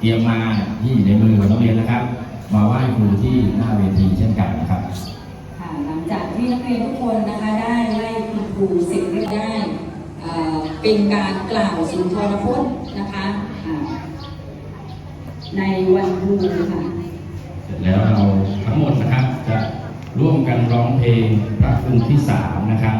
เตรียมมาที่อยู่ในมือของนักเรียนนะครับ มาไหว้ครูที่หน้าเวทีเช่นกันนะครับค่ะหลังจากที่นักเรียนทุกคนนะคะได้ไล่คุณครูเสร็จเรียบได้เอ่อเป็นการกล่าวสุนทรพจน์นะคะอ่าในวันครูค่ะเสร็จแล้วเราทั้งหมดนะครับจะร่วมกันร้องเพลงพระคุณที่สามนะครับ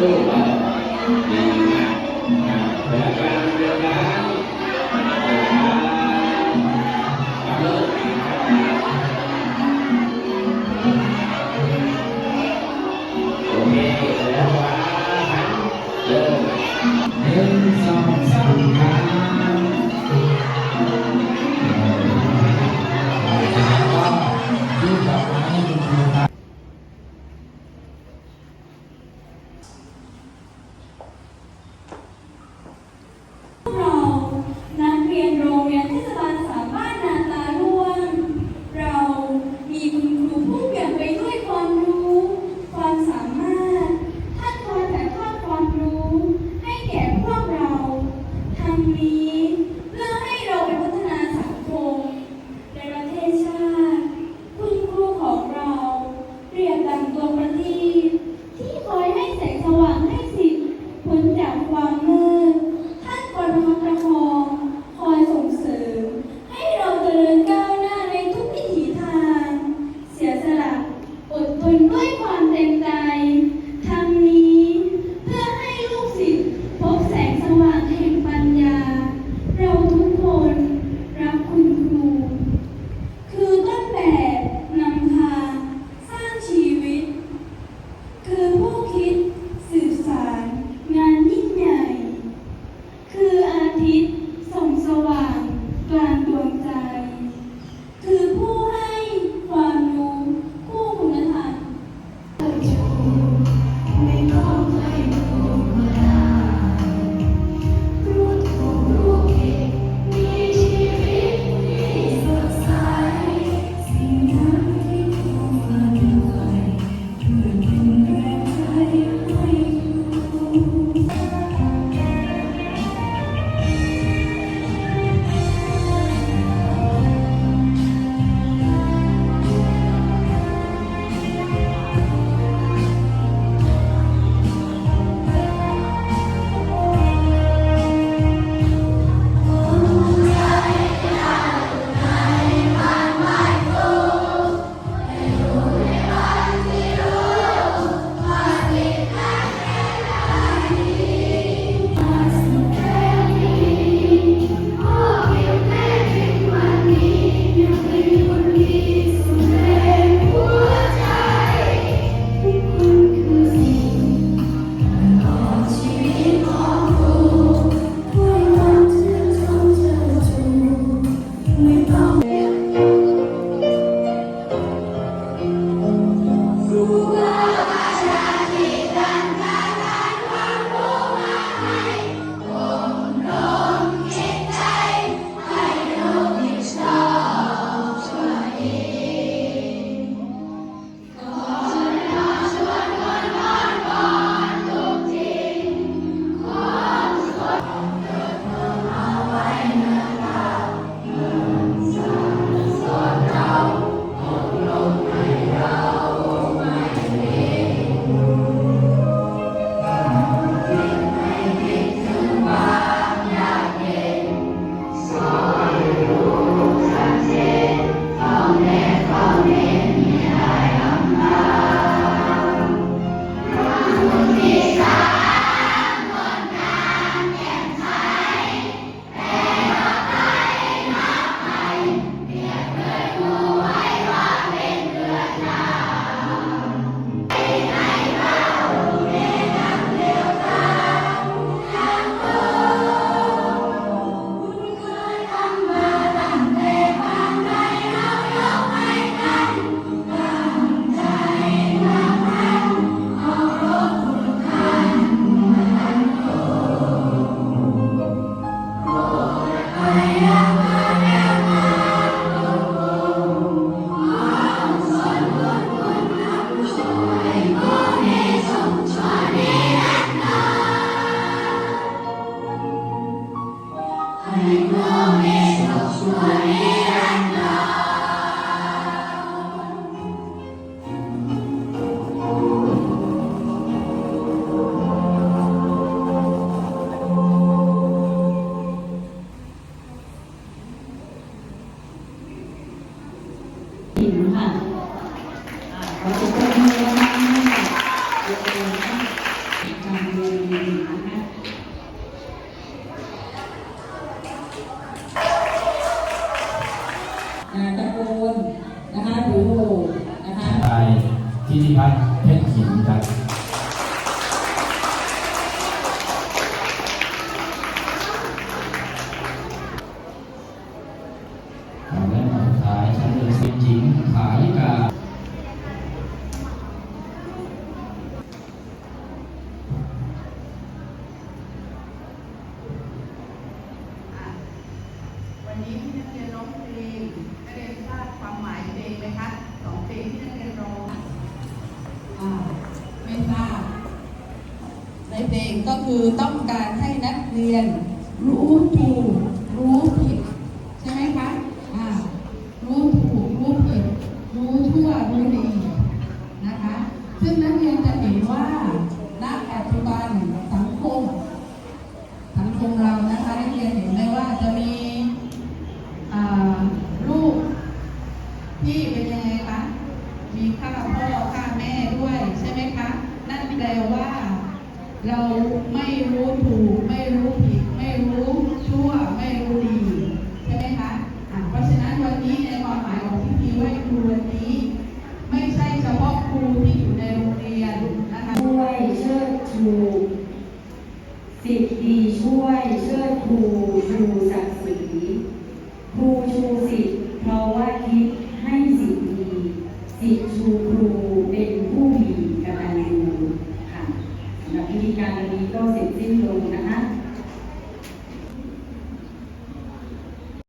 อ่า Amen. ตะโกนนะคะหรือโหนะคะไปที่ที่พักเพชรขินครับ เพงก็คือต้องการให้นักเรียนรู้ถูก